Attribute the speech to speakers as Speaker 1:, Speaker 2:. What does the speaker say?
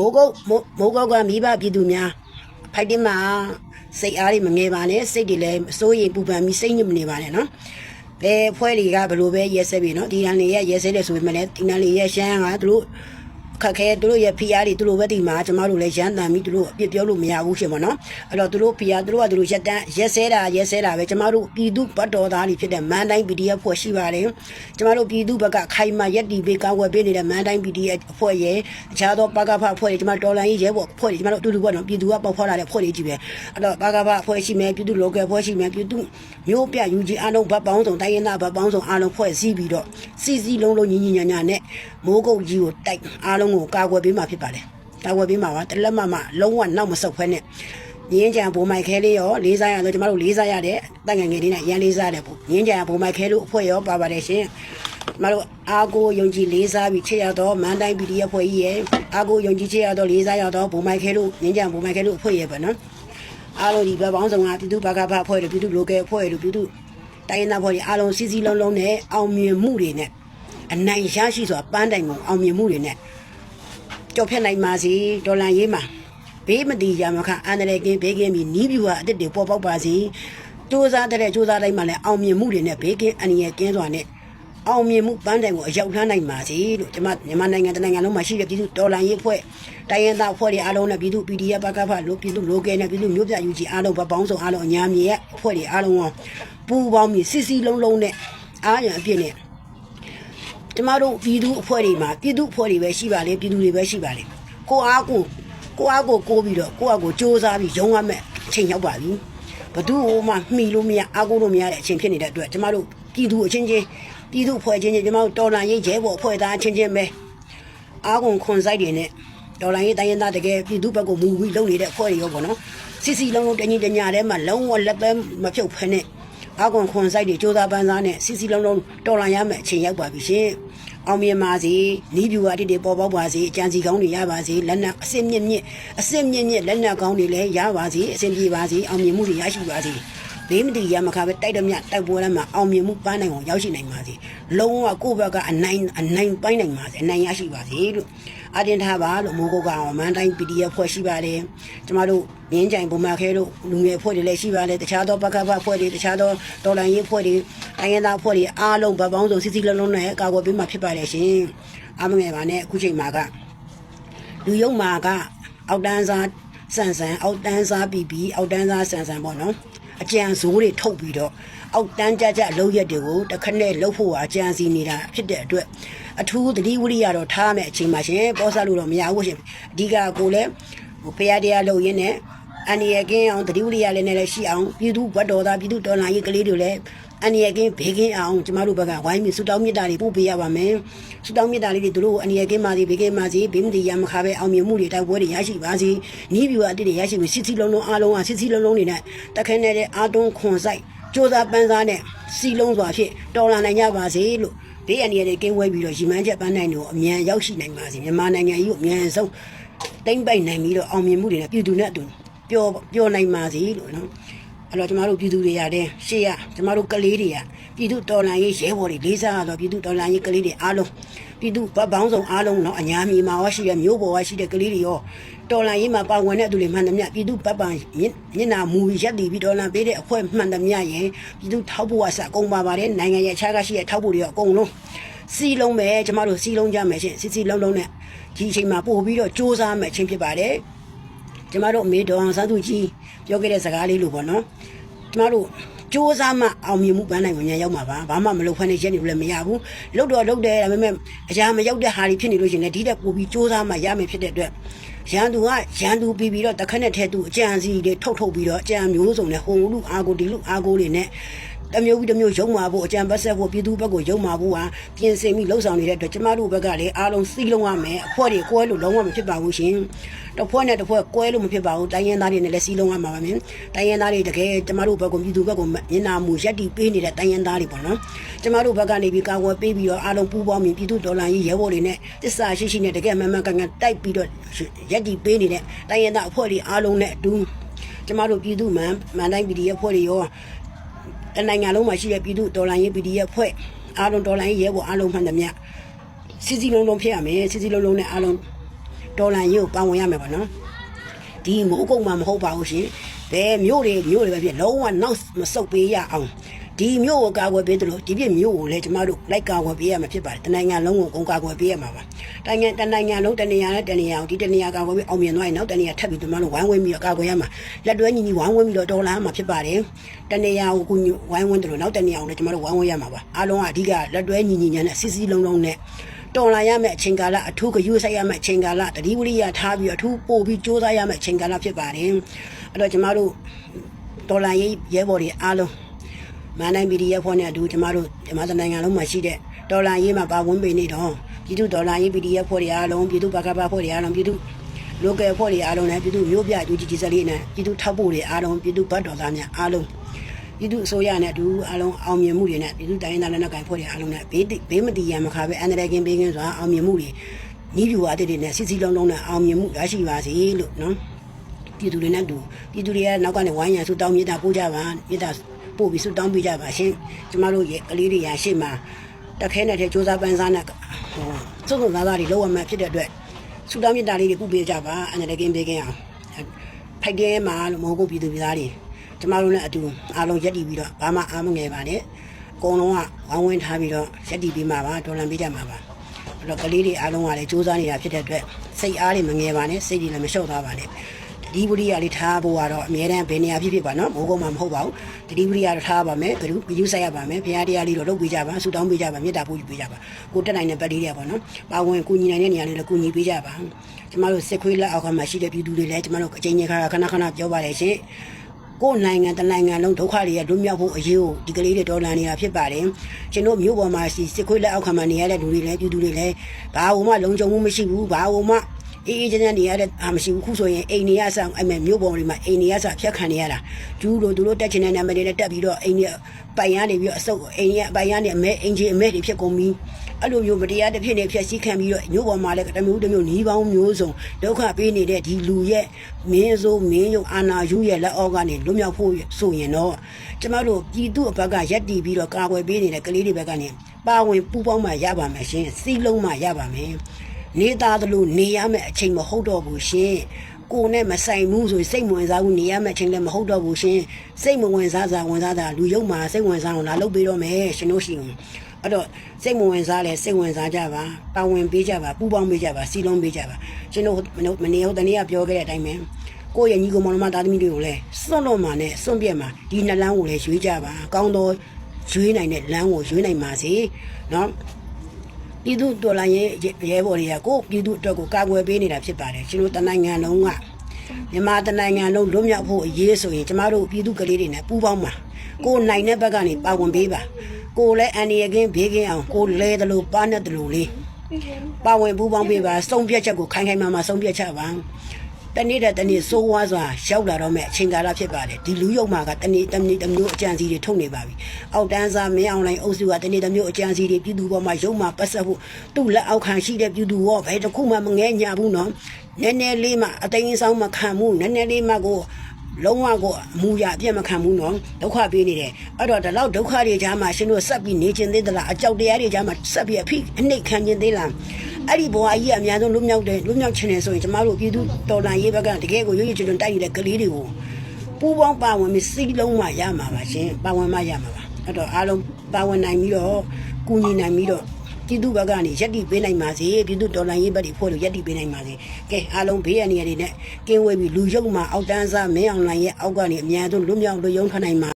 Speaker 1: မိုးကုတ်မိုးမိုးကုတ်ကမိဘပြည်သူများဖိုက်တင်မှာစိတ်အားတွေမငယ်ပါနဲ့စိတ်တွေလည်းအစိုးရိမ်ပူပန်ပြီးစိတ်ညစ်မနေပါနဲ့နော်ဘယ်ဖွဲ့တွေကဘယ်လိုပဲရဲစက်ပြီနော်ဒီတန်းလေးရဲ့ရဲစက်တယ်ဆိုပေမဲ့လည်းဒီတန်းလေးရဲ့ရှမ်းကသူတို့ ခက်ခဲသူတို့ရဲ့ဖီအားတွေသူတို့ပဲဒီမှာကျမတို့လည်းရမ်းတန်ပြီးသူတို့အပြစ်ပြောလို့မရဘူးရှင်ပေါ့နော်အဲ့တော့သူတို့ဖီအားသူတို့ကသူတို့ရက်တန်းရက်စဲတာရက်စဲတာပဲကျမတို့ပြည်သူဘတ်တော်သားတွေဖြစ်တဲ့မန်တိုင်း PDF ဖွဲ့ရှိပါတယ်ကျမတို့ပြည်သူဘက်ကခိုင်မာရက်တီပေးကောင်းဝယ်ပေးနေတဲ့မန်တိုင်း PDF အဖွဲ့ရဲ့အခြားသောပကဖအဖွဲ့တွေကျမတို့တော်လိုင်းရေးရဲဘော်အဖွဲ့တွေကျမတို့အတူတူပေါ့နော်ပြည်သူကပေါက်ဖော်လာတဲ့အဖွဲ့တွေကြီးပဲအဲ့တော့ပကဖအဖွဲ့ရှိမယ်ပြည်သူ local အဖွဲ့ရှိမယ်ပြည်သူမျိုးပြယူကြီးအားလုံးဗတ်ပေါင်းစုံတိုင်းရင်းသားဗတ်ပေါင်းစုံအားလုံးဖွဲ့စည်းပြီးတော့စီစီလုံးလုံးညီညီညာညာနဲ့မိုးကုတ်ကြီးကိုတိုက်အားလုံးကိုကာကွယ်ပေးမှာဖြစ်ပါတယ်ကာကွယ်ပေးမှာပါတလက်မမလုံးဝနောက်မဆုတ်ဖဲနဲ့ငင်းကြံဘိုးမိုက်ခဲလေးရောလေးစားရတော့ကျမတို့လေးစားရတဲ့တိုင်ငယ်ငယ်လေးနဲ့ရန်လေးစားတယ်ပေါ့ငင်းကြံဘိုးမိုက်ခဲလို့အဖွဲ့ရောပါပါတယ်ရှင်ကျမတို့အာကိုယုံကြည်လေးစားပြီးချစ်ရတော့မန်တိုင်း PDF ဖွဲ့ကြီးရဲ့အာကိုယုံကြည်ချစ်ရတော့လေးစားရတော့ဘိုးမိုက်ခဲလို့ငင်းကြံဘိုးမိုက်ခဲလို့အဖွဲ့ရဲ့ပေါ့နော်အားလုံးဒီဘက်ပေါင်းစုံကပြည်သူ့ဘကဖအဖွဲ့တွေပြည်သူ့ local အဖွဲ့တွေပြည်သူ့တိုင်းရင်းသားအဖွဲ့တွေအားလုံးစီစီလုံးလုံးနဲ့အောင်မြင်မှုတွေနဲ့ အနိုင်ရရှိစွာပန်းတိုင်ကုန်အောင်မြင်မှုတွေနဲ့ကြော်ဖြတ်နိုင်ပါစေဒေါ်လာရေးမှာဘေးမတီရမခအန္တရာယ်ကင်းဘေးကင်းပြီးနီးပြူဟာအစ်စ်တွေပေါ်ပေါက်ပါစေစူးစမ်းတဲ့စူးစမ်းတိုင်းမှာလည်းအောင်မြင်မှုတွေနဲ့ဘေးကင်းအန္တရာယ်ကင်းစွာနဲ့အောင်မြင်မှုပန်းတိုင်ကိုအရောက်လှမ်းနိုင်ပါစေလို့ကျွန်မမြန်မာနိုင်ငံတနိုင်ငံလုံးမှာရှိတဲ့ပြည်သူတော်လှန်ရေးအဖွဲ့တိုင်းရင်းသားအဖွဲ့တွေအားလုံးနဲ့ပြည်သူ PDF ဘက်ကဖလို့ပြည်သူ local နဲ့ပြည်သူမျိုးပြယူကြီးအားလုံးဗပောင်းဆောင်အားလုံးအညာမြေရဲ့အဖွဲ့တွေအားလုံးပူးပေါင်းပြီးစစ်စီလုံးလုံးနဲ့အားရအပြည့်နဲ့ ကျမတို့ပြည်သူအဖွဲ့တွေမှာပြည်သူအဖွဲ့တွေပဲရှိပါလေပြည်သူတွေပဲရှိပါလေကိုအားကိုကိုအားကိုကိုးပြီးတော့ကိုအားကိုစ조사ပြီးရုံးရမယ်အချိန်ရောက်ပါပြီဘသူ့မှမှီလို့မရအားကိုးလို့မရတဲ့အချိန်ဖြစ်နေတဲ့အတွက်ကျမတို့ပြည်သူအချင်းချင်းပြည်သူအဖွဲ့ချင်းချင်းကျမတို့တော်လှန်ရေးရဲဘော်အဖွဲ့သားအချင်းချင်းပဲအားကုန်ခွန်ဆိုင်တွေနဲ့ဒေါ်လာရေးတိုင်းရင်းသားတကယ်ပြည်သူဘက်ကိုမူပြီးလုပ်နေတဲ့အဖွဲ့တွေရောပေါ့နော်စီစီလုံးလုံးတညီတညာထဲမှာလုံးဝလက်ပဲမဖြုတ်ဖ ೇನೆ အားကုန်ခွန်ဆိုင်တွေစ조사ပန်းစားနဲ့စီစီလုံးလုံးတော်လှန်ရမယ်အချိန်ရောက်ပါပြီရှင် အောင်မြင်ပါစေနီးပြူအတိတွေပေါ်ပေါက်ပါစေအကြံစီကောင်းတွေရပါစေလက်နက်အစစ်မြင့်မြင့်အစစ်မြင့်မြင့်လက်နက်ကောင်းတွေလည်းရပါစေအစဉ်ပြေပါစေအောင်မြင်မှုတွေရရှိပါစေဘေးမတီရမခါပဲတိုက်တော့မြတိုက်ပွဲလမ်းမှာအောင်မြင်မှုပန်းနိုင်အောင်ရောက်ရှိနိုင်ပါစေလုံးဝကိုယ့်ဘက်ကအနိုင်အနိုင်ပိုင်းနိုင်ပါစေအနိုင်ရရှိပါစေလို့အတင်ထားပါလို့မိုးကုတ်ကောင်မန်တိုင်း PDF ဖွဲ့ရှိပါတယ်ကျမတို့ ငင်းကြိုင်ပုံမှန်ခဲတို့လူငယ်ဖွဲ့တွေလည်းရှိပါတယ်တခြားသောဘက်ကဘဖွဲ့တွေတခြားသောတော်လိုင်းရေးဖွဲ့တွေတိုင်းရင်းသားဖွဲ့တွေအားလုံးဗပောင်းစုံစစ်စစ်လုံးလုံးနဲ့ကာကွယ်ပေးမှာဖြစ်ပါတယ်ရှင်အားမငယ်ပါနဲ့အခုချိန်မှာကလူယုံမာကအောက်တန်းစားဆန်ဆန်အောက်တန်းစားပြီးပြီးအောက်တန်းစားဆန်ဆန်ပေါ့နော်အကြံဇိုးတွေထုတ်ပြီးတော့အောက်တန်းကြကြအလုပ်ရက်တွေကိုတစ်ခနဲ့လှုပ်ဖို့အကြံစီနေတာဖြစ်တဲ့အတွက်အထူးသတိဝိရိယတော့ထားမယ်အချိန်မှာရှင်ပေါ်စားလို့တော့မရဘူးရှင်အဓိကကိုလည်းဟိုဖရာတရားလုပ်ရင်းနဲ့ အန်ဒီရကင်းအောင်သတိဝိရိယလည်းနဲ့လည်းရှိအောင်ပြည်သူဘတ်တော်သားပြည်သူတော်လှန်ရေးကလေးတွေလည်းအန်ဒီရကင်းဘေးကင်းအောင်ကျမတို့ဘက်ကဝိုင်းပြီးဆူတောင်းမြတ်တာတွေပို့ပေးရပါမယ်ဆူတောင်းမြတ်တာလေးတွေတို့ကိုအန်ဒီရကင်းပါစီဘေးကင်းပါစီဘေးမတီရမခါပဲအောင်မြင်မှုတွေတိုက်ပွဲတွေရရှိပါစေနီးပြူအတိတ်တွေရရှိပြီးစစ်စစ်လုံးလုံးအားလုံးကစစ်စစ်လုံးလုံးတွေနဲ့တခဲနေတဲ့အာတုံးခွန်ဆိုင်စ조사ပန်းစားနဲ့စီလုံးစွာဖြင့်တော်လာနိုင်ကြပါစေလို့ဘေးအန္တရာယ်တွေကင်းဝဲပြီးတော့ရီမန်းချက်ပန်းနိုင်တို့အမြန်ရောက်ရှိနိုင်ပါစေမြန်မာနိုင်ငံကြီးကိုအမြန်ဆုံးတိမ့်ပိုက်နိုင်ပြီးတော့အောင်မြင်မှုတွေနဲ့ပြည်သူနဲ့အတူ ပျော်ပျော်နိုင်ပါစေလို့နော်အဲ့တော့ကျမတို့ပြည်သူတွေရတဲ့ရှေ့ရကျမတို့ကလေးတွေကပြည်သူတော်လှန်ရေးရဲဘော်တွေလေးစားရတော့ပြည်သူတော်လှန်ရေးကလေးတွေအားလုံးပြည်သူပေါင်းစုံအားလုံးနော်အညာမြေမှာရောရှိတဲ့မြို့ပေါ်ရောရှိတဲ့ကလေးတွေရောတော်လှန်ရေးမှာပါဝင်တဲ့သူတွေမှန်သမျှပြည်သူပတ်ပံမျက်နာမူရက်တည်ပြီးတော်လှန်ပေးတဲ့အဖွဲ့မှန်သမျှရင်ပြည်သူထောက်ဖို့အစအကုန်ပါပါတယ်နိုင်ငံရဲ့အခြားကရှိတဲ့ထောက်ဖို့တွေရောအကုန်လုံးစီလုံးပဲကျမတို့စီလုံးကြမယ်ရှင်စီစီလုံးလုံးနဲ့ဒီအချိန်မှာပို့ပြီးတော့စ조사မယ်ချင်းဖြစ်ပါတယ် ကျမတို့အမေဒေါ်အောင်ဆန်းသူကြီးပြောခဲ့တဲ့စကားလေးလိုပေါ့နော်ကျမတို့စူးစမ်းမှအောင်မြင်မှုပန်းနိုင်ဝင်ညာရောက်မှာပါဘာမှမလုပ်ဖက်နဲ့ရက်နေလို့လည်းမရဘူးလုတ်တော့လုတ်တယ်ဒါပေမဲ့အရာမရောက်တဲ့ဟာတွေဖြစ်နေလို့ရှင်လည်းဒီတက်ပိုပြီးစူးစမ်းမှရမယ်ဖြစ်တဲ့အတွက်ရန်သူကရန်သူပြီးပြီးတော့တခက်နဲ့ထဲသူအကြံစီတွေထုတ်ထုတ်ပြီးတော့အကြံမျိုးစုံနဲ့ဟိုလူအာကိုဒီလူအာကိုတွေနဲ့ တမျိုးပြီးတမျိုးရုံမာဖို့အကြံပတ်ဆက်ဖို့ပြည်သူဘက်ကိုရုံမာဖို့ဟာပြင်ဆင်ပြီးလှုပ်ဆောင်နေတဲ့အတွက်ကျမတို့ဘက်ကလည်းအားလုံးစီးလုံးရမယ်အဖွဲတွေကွဲလို့လုံးဝမဖြစ်ပါဘူးရှင်တစ်ဖွဲနဲ့တစ်ဖွဲကွဲလို့မဖြစ်ပါဘူးတိုင်းရင်းသားတွေနဲ့လည်းစီးလုံးရမှာပါမယ်တိုင်းရင်းသားတွေတကယ်ကျမတို့ဘက်ကပြည်သူဘက်ကမျက်နာမူရက်တီပေးနေတဲ့တိုင်းရင်းသားတွေပေါ့နော်ကျမတို့ဘက်ကနေပြီးကာကွယ်ပေးပြီးတော့အားလုံးပူးပေါင်းပြီးပြည်သူဒေါ်လာကြီးရဲဘော်တွေနဲ့တစ္ဆာရှိရှိနဲ့တကယ်မှန်မှန်ကန်ကန်တိုက်ပြီးတော့ရက်တီပေးနေတဲ့တိုင်းရင်းသားအဖွဲ့တွေအားလုံးနဲ့အတူကျမတို့ပြည်သူမှန်မှန်တိုင်းပြည်ရဲ့အဖွဲ့တွေရော တနိုင်ငံလုံးမှာရှိတဲ့ပြည်သူဒေါ်လာရင်း PDF ဖွဲ့အားလုံးဒေါ်လာရင်းရဲဘော်အားလုံးမှန်သမျှစီစီလုံးလုံးဖြစ်ရမယ်စီစီလုံးလုံးနဲ့အားလုံးတော်လန်ရေးကိုပါဝင်ရမယ်ပေါ့နော်ဒီမိုးကုတ်မှမဟုတ်ပါဘူးရှင်ဘယ်မျိုးတွေမျိုးတွေပဲဖြစ်လုံးဝနောက်မဆုတ်ပေးရအောင် ဒီမျိုးကိုကာကွယ်ပေးသလိုဒီပြည့်မျိုးကိုလည်းကျမတို့လိုက်ကာကွယ်ပေးရမှာဖြစ်ပါတယ်တနိုင်ငံလုံးကိုကုန်ကာကွယ်ပေးရမှာပါတိုင်းနိုင်ငံတနိုင်ငံလုံးတနေရာနဲ့တနေရာကိုဒီတနေရာကာကွယ်ပြီးအောင်မြင်သွားရင်နောက်တနေရာထပ်ပြီးကျမတို့ဝိုင်းဝန်းပြီးတော့ကာကွယ်ရမှာလက်တွဲညီညီဝိုင်းဝန်းပြီးတော့တော်လာမှာဖြစ်ပါတယ်တနေရာကိုကိုဝိုင်းဝန်းတယ်လို့နောက်တနေရာကိုလည်းကျမတို့ဝိုင်းဝန်းရမှာပါအားလုံးကအဓိကလက်တွဲညီညီညာနဲ့စစ်စစ်လုံးလုံးနဲ့တော်လာရမယ့်အချိန်ကာလအထူးဂရုစိုက်ရမယ့်အချိန်ကာလတတိဝရိယထားပြီးအထူးပို့ပြီးစ조사ရမယ့်အချိန်ကာလဖြစ်ပါတယ်အဲ့တော့ကျမတို့တော်လာရေးရဲဘော်တွေအားလုံး မန္တလေးမီဒီယာဖွဲ့နဲ့အတူကျမတို့ကျမတို့နိုင်ငံလုံးမှာရှိတဲ့တော်လာရေးမှာပါဝင်ပေးနေတော့ပြည်သူတော်လာရေးမီဒီယာဖွဲ့တွေအားလုံးပြည်သူဘကပဖွဲ့တွေအားလုံးပြည်သူ local ဖွဲ့တွေအားလုံးနဲ့ပြည်သူမျိုးပြအတူကြီးကြီးစလေးနဲ့ပြည်သူထောက်ပို့တွေအားလုံးပြည်သူဘတ်တော်သားများအားလုံးပြည်သူအစိုးရနဲ့အတူအလုံးအောင်မြင်မှုတွေနဲ့ပြည်သူတိုင်းရင်းသားလက်နက်ကိုင်ဖွဲ့တွေအလုံးနဲ့ဘေးတိဘေးမတီးရန်မခါပဲအန္တရာယ်ကင်းဘေးကင်းစွာအောင်မြင်မှုတွေဤပြူအသစ်တွေနဲ့စစ်စစ်လုံးလုံးနဲ့အောင်မြင်မှုရရှိပါစေလို့နော်ပြည်သူတွေနဲ့အတူပြည်သူတွေကနောက်ကနေဝိုင်းရန်ဆူတောင်းမြေတာပို့ကြပါမြေတာ ပို့ပြီးဆူတောင်းပေးကြပါရှင်ကျမတို့ရဲ့ကလေးတွေရရှေ့မှာတက်ခဲနဲ့တဲ့စ조사ပန်းစားနဲ့ဟိုစုံစုံသားသားတွေလောက်ရမှဖြစ်တဲ့အတွက်ဆူတောင်းမြေတာလေးတွေပို့ပေးကြပါအန္တရာယ်ကင်းဘေးကင်းအောင်ဖိုက်တဲမှာလို့မဟုတ်ဘူးပြည်သူပြည်သားတွေကျမတို့လည်းအတူအားလုံးရက်တည်ပြီးတော့ဘာမှအားမငယ်ပါနဲ့အကုန်လုံးကဝိုင်းဝန်းထားပြီးတော့ရက်တည်ပြီးမှာပါတော်လန်ပေးကြမှာပါအဲ့တော့ကလေးတွေအားလုံးကလည်းစူးစမ်းနေတာဖြစ်တဲ့အတွက်စိတ်အားတွေမငယ်ပါနဲ့စိတ်တွေလည်းမလျှော့သွားပါနဲ့ တတိဝရိယလေးထားဖို့ကတော့အမြဲတမ်းဘယ်နေရာဖြစ်ဖြစ်ပါနော်မိုးကုန်းမှာမဟုတ်ပါဘူးတတိဝရိယတော့ထားပါမယ်ဘယ်လိုပြုဆိုင်ရပါမယ်ဘုရားတရားလေးတော့လုပ်ပေးကြပါဆူတောင်းပေးကြပါမေတ္တာပို့ပေးကြပါကိုတက်နိုင်တဲ့ပတ်လေးတွေပေါ့နော်ပါဝင်ကူညီနိုင်တဲ့နေရာလေးလည်းကူညီပေးကြပါကျမတို့စစ်ခွေးလက်အောက်ကမှာရှိတဲ့ပြည်သူတွေလည်းကျမတို့အချိန်ချင်းခါခဏခဏပြောပါတယ်ရှင်ကိုယ်နိုင်ငံတနိုင်ငံလုံးဒုက္ခတွေရလွတ်မြောက်ဖို့အရေးကိုဒီကလေးတွေတော်လန်နေတာဖြစ်ပါတယ်ကျွန်တော်မြို့ပေါ်မှာရှိစစ်ခွေးလက်အောက်ခံမှာနေရတဲ့လူတွေလည်းပြည်သူတွေလည်းဘာမှမလုံခြုံမှုမရှိဘူးဘာမှ အေးအေးချမ်းချမ်းနေရတဲ့အာမရှိဘူးခုဆိုရင်အိမ်နေရဆောင်အမေမြို့ပေါ်တွေမှာအိမ်နေရဆောင်ဖြတ်ခံနေရတာကျူးတို့သူတို့တက်ချင်တဲ့နာမည်တွေနဲ့တက်ပြီးတော့အိမ်နေပိုင်ရနေပြီးတော့အစုပ်အိမ်ရပိုင်ရနေအမဲအင်ဂျင်အမဲတွေဖြစ်ကုန်ပြီးအဲ့လိုမျိုးမတရားတစ်ဖြစ်နေဖြစ်စည်းခံပြီးတော့မြို့ပေါ်မှာလည်းတမျိုးတမျိုးหนีပေါင်းမျိုးစုံဒုက္ခပေးနေတဲ့ဒီလူရဲ့မင်းစိုးမင်းယုံအာနာယူရဲ့လက်အောက်ကနေလွတ်မြောက်ဖို့ဆိုရင်တော့ကျမတို့ပြည်သူအဘက်ကရက်တီပြီးတော့ကာကွယ်ပေးနေတဲ့ကလေးတွေဘက်ကနေပါဝင်ပူးပေါင်းမှရပါမယ်ရှင်စီးလုံးမှရပါမယ် နေသားသလိုနေရမယ့်အချိန်မဟုတ်တော့ဘူးရှင်ကိုနဲ့မဆိုင်ဘူးဆိုစိတ်မဝင်စားဘူးနေရမယ့်အချိန်လည်းမဟုတ်တော့ဘူးရှင်စိတ်မဝင်စားစားဝင်စားတာလူယုံမှာစိတ်ဝင်စားအောင်လာလုပ်ပေးတော့မယ်ရှင်တို့ရှိအောင် အဲ့တော့စိတ်မဝင်စားလဲစိတ်ဝင်စားကြပါပါဝင်ပေးကြပါပူပေါင်းပေးကြပါစီလုံးပေးကြပါကျွန်တော်မနေ့ဟုတ်တနေ့ကပြောခဲ့တဲ့အတိုင်းပဲကိုယ့်ရဲ့ညီကောင်မောင်နှမသားသမီးတွေကိုလည်းစွန့်လို့မှနဲ့စွန့်ပြက်မှဒီနှလန်းကိုလည်းရွေးကြပါကောင်းတော့ရွေးနိုင်တဲ့လမ်းကိုရွေးနိုင်ပါစေเนาะ ပြည်သူတော်လိုင်းရဲ့ရဲဘော်တွေကကိုယ့်ပြည်သူအတွက်ကိုကာကွယ်ပေးနေတာဖြစ်ပါတယ်ကျွန်တော်တနိုင်ငံလုံးကမြန်မာတနိုင်ငံလုံးလွတ်မြောက်ဖို့အရေးဆိုရင်ကျမတို့ပြည်သူကလေးတွေနဲ့ပူးပေါင်းပါကိုယ်နိုင်တဲ့ဘက်ကနေပါဝင်ပေးပါကိုလည်းအန်ဒီရကင်းဘေးကင်းအောင်ကိုလဲတယ်လို့ပါနဲ့တယ်လို့လေးပါဝင်ပူးပေါင်းပေးပါစုံပြက်ချက်ကိုခိုင်ခိုင်မာမာစုံပြက်ချက်ပါ တနေ့တဲ့တနေ့စိုးဝါးစွာရောက်လာတော့မဲ့အချိန်ကာလဖြစ်ပါတယ်ဒီလူယုံမှာကတနေ့တနေ့တစ်မျိုးအကြံစီတွေထုတ်နေပါပြီအောက်တန်းစားမင်းအောင်လိုင်းအုပ်စုကတနေ့တစ်မျိုးအကြံစီတွေပြည်သူပေါ်မှာရုံမှာပတ်ဆက်ဖို့သူ့လက်အောက်ခံရှိတဲ့ပြည်သူရောဘယ်တစ်ခုမှမငဲညာဘူးနော်နည်းနည်းလေးမှအသိန်းဆောင်မခံဘူးနည်းနည်းလေးမှကိုလုံးဝကိုအမူအရာအပြတ်မခံဘူးနော်ဒုက္ခပေးနေတယ်အဲ့တော့ဒီလောက်ဒုက္ခတွေကြားမှာရှင်တို့ဆက်ပြီးနေခြင်းသေးသလားအကြောက်တရားတွေကြားမှာဆက်ပြီးအဖိအနှိတ်ခံခြင်းသေးလား အဲ့ဒီဘဝကြီးအများဆုံးလွတ်မြောက်တယ်လွတ်မြောက်ခြင်းနဲ့ဆိုရင်ကျမတို့ပြည်သူတော်လှန်ရေးဘက်ကတကယ်ကိုရွရွချွတ်ချွတ်တိုက်နေတဲ့ကလေးတွေကိုပူပေါင်းပါဝင်ပြီးစိတ်လုံးမှရမှာပါရှင်ပါဝင်မှရမှာပါအဲ့တော့အားလုံးပါဝင်နိုင်ပြီးတော့ကူညီနိုင်ပြီးတော့ပြည်သူဘက်ကနေရက်တီပေးနိုင်ပါစေပြည်သူတော်လှန်ရေးဘက်တွေဖွဲ့လို့ရက်တီပေးနိုင်ပါစေကဲအားလုံးဘေးရန်တွေနဲ့ကင်းဝေးပြီးလူရုပ်မှာအောက်တန်းစားမင်းအောင်လှိုင်ရဲ့အောက်ကနေအများဆုံးလွတ်မြောက်လွတ်ယုံထနိုင်ပါ